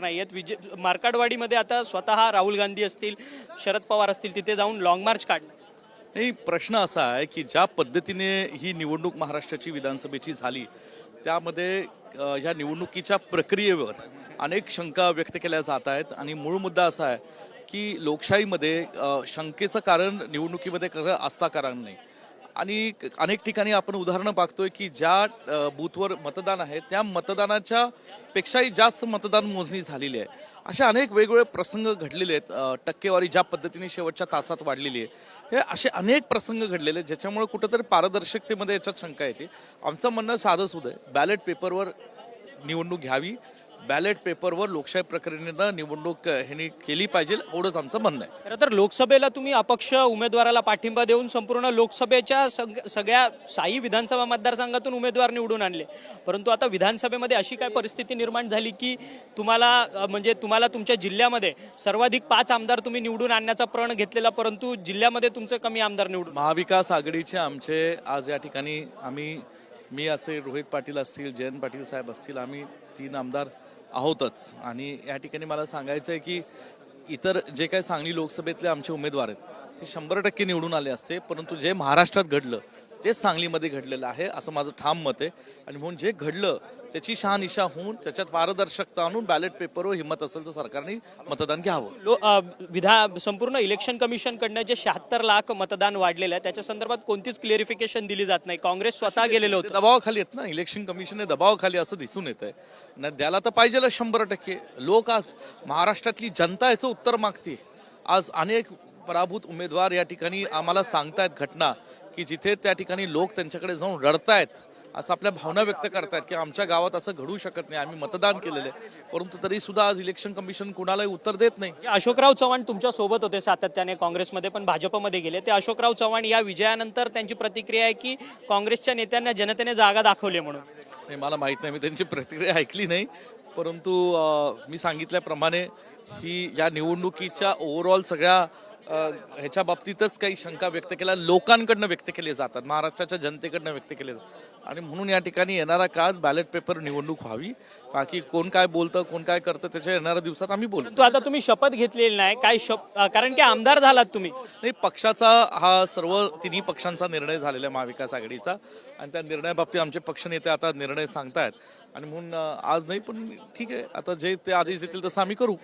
नाही आहेत विजय मार्काडवाडीमध्ये आता स्वतः राहुल गांधी असतील शरद पवार असतील तिथे जाऊन लॉंग मार्च काढणार. नाही प्रश्न असा आहे की ज्या पद्धतीने ही निवडणूक महाराष्ट्राची विधानसभेची झाली त्यामध्ये ह्या निवडणुकीच्या प्रक्रियेवर अनेक शंका व्यक्त केल्या जात आहेत. आणि मूळ मुद्दा असा आहे की लोकशाहीमध्ये शंकेचं कारण निवडणुकीमध्ये खरं असता कारण नाही. आणि क- अनेक ठिकाणी आपण उदाहरणं बघतोय की ज्या बूथवर मतदान आहे त्या मतदानाच्या पेक्षाही जास्त मतदान मोजणी झालेली आहे. अशा अनेक वेगवेगळे प्रसंग घडलेले आहेत. टक्केवारी ज्या पद्धतीने शेवटच्या तासात वाढलेली आहे हे असे अनेक प्रसंग घडलेले आहेत ज्याच्यामुळे कुठंतरी पारदर्शकतेमध्ये याच्यात शंका येते. आमचं म्हणणं साधं सुद्धा आहे. बॅलेट पेपरवर निवडणूक घ्यावी बॅलेट पेपरवर लोकशाही प्रक्रियेनं निवडणूक ह्यांनी केली पाहिजे एवढंच आमचं म्हणणं आहे. खरं तर लोकसभेला तुम्ही अपक्ष उमेदवाराला पाठिंबा देऊन संपूर्ण लोकसभेच्या सग- सगळ्या साई विधानसभा मतदारसंघातून उमेदवार निवडून आणले. परंतु आता विधानसभेमध्ये अशी काय परिस्थिती निर्माण झाली की तुम्हाला अ, म्हणजे तुम्हाला तुमच्या जिल्ह्यामध्ये सर्वाधिक पाच आमदार तुम्ही निवडून आणण्याचा प्रण घेतलेला परंतु जिल्ह्यामध्ये तुमचे कमी आमदार निवडून महाविकास आघाडीचे आमचे आज या ठिकाणी आम्ही मी असे रोहित पाटील असतील जयंत पाटील साहेब असतील आम्ही तीन आमदार आहोतच. आणि या ठिकाणी मला सांगायचं आहे की इतर जे काही सांगली लोकसभेतले आमचे उमेदवार आहेत ते शंभर टक्के निवडून आले असते परंतु जे महाराष्ट्रात घडलं तेच सांगलीमध्ये घडलेलं आहे असं माझं ठाम मत आहे. आणि म्हणून जे घडलं त्याची शहानिशा होऊन त्याच्यात पारदर्शकता आणून बॅलेट पेपरवर हिंमत असेल तर सरकारने मतदान घ्यावं. लो अ, विधा संपूर्ण इलेक्शन कमिशनकडनं जे शहात्तर लाख मतदान वाढलेलं आहे त्याच्या संदर्भात कोणतीच क्लिअरिफिकेशन दिली जात नाही. काँग्रेस स्वतः गेलेलं ते होतं. दबावाखाली आहेत ना? इलेक्शन कमिशन दबावाखाली असं दिसून येत आहे न द्यायला तर पाहिजे शंभर टक्के. लोक आज महाराष्ट्रातली जनता याचं उत्तर मागते आज अनेक पराभूत उमेदवार या ठिकाणी आम्हाला सांगतायत घटना. की जिथे त्या ठिकाणी लोक त्यांच्याकडे जाऊन रडतायत असं आपल्या भावना व्यक्त करतायत की आमच्या गावात असं घडू शकत नाही आम्ही मतदान केलेलं आहे. परंतु तरी सुद्धा आज इलेक्शन कमिशन कुणालाही उत्तर देत नाही. अशोकराव चव्हाण तुमच्यासोबत होते सातत्याने काँग्रेसमध्ये पण भाजपमध्ये गेले. ते अशोकराव चव्हाण या विजयानंतर त्यांची प्रतिक्रिया आहे की काँग्रेसच्या नेत्यांना जनतेने जागा दाखवली म्हणून? नाही मला माहीत नाही मी त्यांची प्रतिक्रिया ऐकली नाही. परंतु मी सांगितल्याप्रमाणे ही या निवडणुकीच्या ओव्हरऑल सगळ्या ह्याच्या बाबतीतच काही शंका व्यक्त केल्या. लोकांकडनं व्यक्त केले जातात. महाराष्ट्राच्या जनतेकडनं व्यक्त केले जातात. आणि म्हणून या ठिकाणी येणारा काळ बॅलेट पेपर निवडणूक व्हावी. बाकी कोण काय बोलतं कोण काय करतं त्याच्या येणाऱ्या दिवसात आम्ही बोलू. परंतु आता तुम्ही शपथ घेतलेली नाही. काय शप कारण की आमदार झालात तुम्ही. नाही पक्षाचा हा सर्व तिन्ही पक्षांचा निर्णय झालेला आहे महाविकास आघाडीचा. आणि त्या निर्णयाबाबतीत आमचे पक्षनेते आता निर्णय सांगतायत. आणि म्हणून आज नाही पण ठीक आहे. आता जे ते आदेश देतील तसं आम्ही करू.